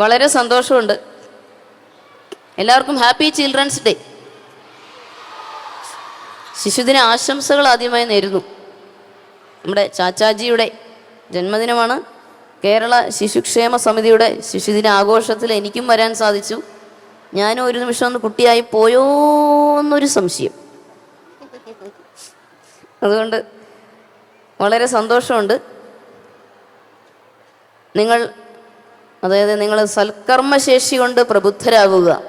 വളരെ സന്തോഷമുണ്ട്. എല്ലാവർക്കും ഹാപ്പി ചിൽഡ്രൻസ് ഡേ. ശിശുദിന ആശംസകൾ ആദ്യമായി നേരുന്നു. നമ്മുടെ ചാച്ചാജിയുടെ ജന്മദിനമാണ്. കേരള ശിശുക്ഷേമ സമിതിയുടെ ശിശുദിന ആഘോഷത്തിൽ എനിക്കും വരാൻ സാധിച്ചു. ഞാനും ഒരു നിമിഷം ഒന്ന് കുട്ടിയായി പോയോ എന്നൊരു സംശയം. അതുകൊണ്ട് വളരെ സന്തോഷമുണ്ട്. നിങ്ങൾ അതായത് നിങ്ങൾ സൽക്കർമ്മശേഷി കൊണ്ട് പ്രബുദ്ധരാകുക.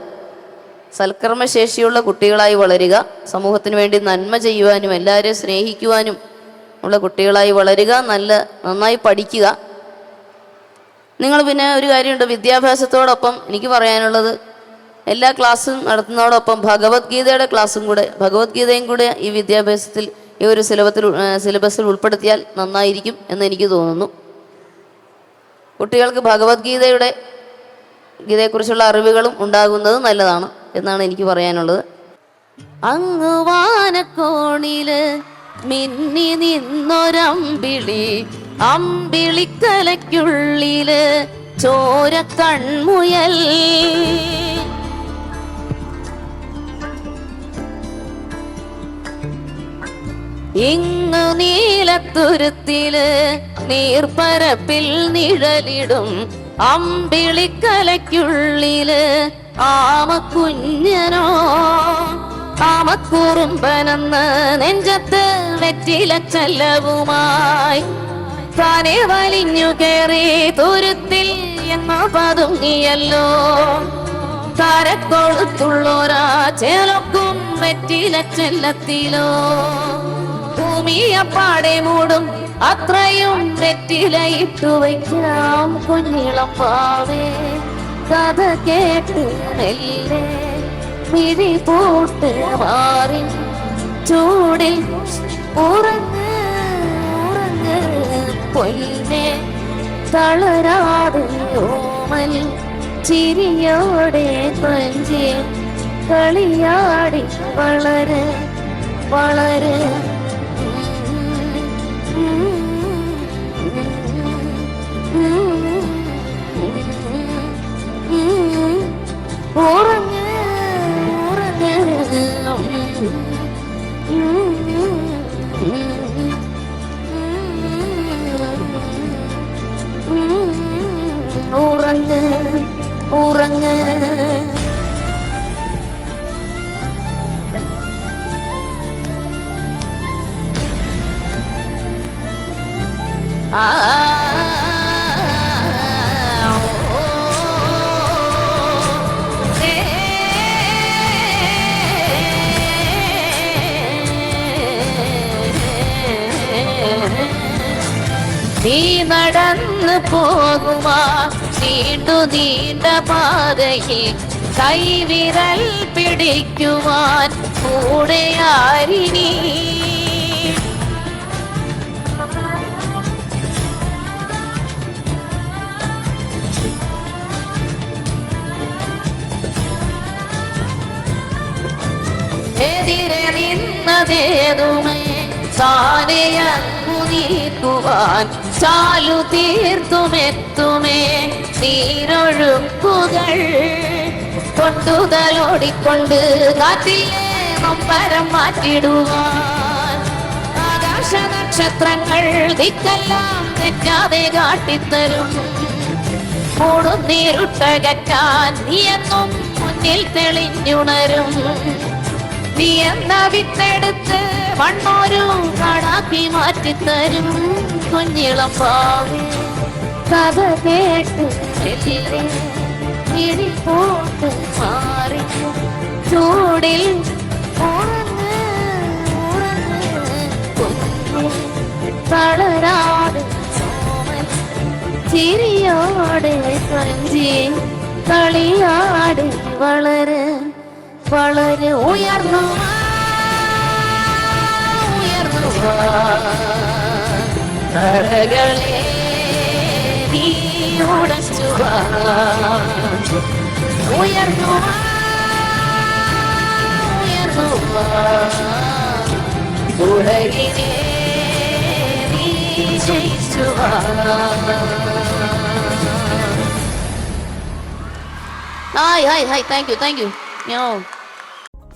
സൽക്കർമ്മശേഷിയുള്ള കുട്ടികളായി വളരുക. സമൂഹത്തിന് വേണ്ടി നന്മ ചെയ്യുവാനും എല്ലാവരെയും സ്നേഹിക്കുവാനും ഉള്ള കുട്ടികളായി വളരുക. നല്ല നന്നായി പഠിക്കുക. നിങ്ങൾ പിന്നെ ഒരു കാര്യമുണ്ട്. വിദ്യാഭ്യാസത്തോടൊപ്പം എനിക്ക് പറയാനുള്ളത് എല്ലാ ക്ലാസ്സും നടത്തുന്നതോടൊപ്പം ഭഗവത്ഗീതയുടെ ക്ലാസ്സും കൂടെ ഭഗവത്ഗീതയും കൂടെ ഈ വിദ്യാഭ്യാസത്തിൽ ഈ ഒരു സിലബത്തിൽ സിലബസിൽ ഉൾപ്പെടുത്തിയാൽ നന്നായിരിക്കും എന്ന് എനിക്ക് തോന്നുന്നു. കുട്ടികൾക്ക് ഭഗവത്ഗീതയുടെ ഗീതയെക്കുറിച്ചുള്ള അറിവുകളും ഉണ്ടാകുന്നത് നല്ലതാണ് എന്നാണ് എനിക്ക് പറയാനുള്ളത്. അങ്ങ് വാനക്കോണിൽ മിന്നി നിന്നൊരമ്പിളി അമ്പിളിക്കലയ്ക്കുള്ളിൽ ചോര കൺമുയൽ. ഇങ്ങു നീലത്തുരുത്തിൽ നീർപ്പരപ്പിൽ നിഴലിടും അമ്പിളിക്കലയ്ക്കുള്ളിൽ ആമക്കുഞ്ഞനോ. ആമക്കുറുമ്പനെന്ന് നെഞ്ചത്ത് വെറ്റില ചെല്ലവുമായി താനെ വലിഞ്ഞു കയറി തുരുത്തിൽ എന്ന പതുങ്ങിയല്ലോ. കരക്കൊളുത്തുള്ളോരാ ചേലൊക്കും വെറ്റില ചെല്ലത്തിലോ ഭൂമിയപ്പാടെ മൂടും. അത്രയും നെറ്റിലയിട്ടു വയ്ക്കാം കുഞ്ഞിളം പാവേ കഥ കേട്ട് മെല്ലെ മിഴി പൂട്ട് മാറി ചൂടിൽ ഉറങ്ങ് ഉറങ്ങ് തളരാതെ ഓമൽ ചിരിയോടെ കളിയാടി വളരെ വളര്. ഉറങ്ങ് ഉറങ്ങ്. ഉറങ്ങ് ആ. നീ നടന്നു പോകുമാ നീണ്ടു നീണ്ട പാതയിൽ കൈവിരൽ പിടിക്കുവാൻ കൂടെ ആരിനി എതിരെ നിന്നതേതുമേ താനെയങ്ങു നീക്കുവാൻ ചാലു തീർത്തുമെത്തുമേ. നീരൊഴുക്കുകൾ കൊണ്ടുതലോടിക്കൊണ്ട് കാറ്റിലെ നൊമ്പരം മാറ്റിടുവാൻ. ആകാശ നക്ഷത്രങ്ങൾ ദിക്കെല്ലാം തെറ്റാതെ കാട്ടിത്തരും. മൂടുന്നീരുട്ടകറ്റാൻ നീയെന്നും മുന്നിൽ തെളിഞ്ഞുണരും. നീ എന്ന വിത്തെടുത്ത് മണ്ണോരു കാടാക്കി മാറ്റിത്തരും. കുഞ്ഞിളം പാവേ. കഥ കൊഞ്ചി കളിയാടി വളര്. വളരെ ഉയർന്നു ഉയർന്നു. കരകളെ നീ ഉടച്ചു. ഉയർന്നു ഉയർന്നു. ഉലകിനെ നീ ജയിച്ചു hi hi hi thank you thank you yo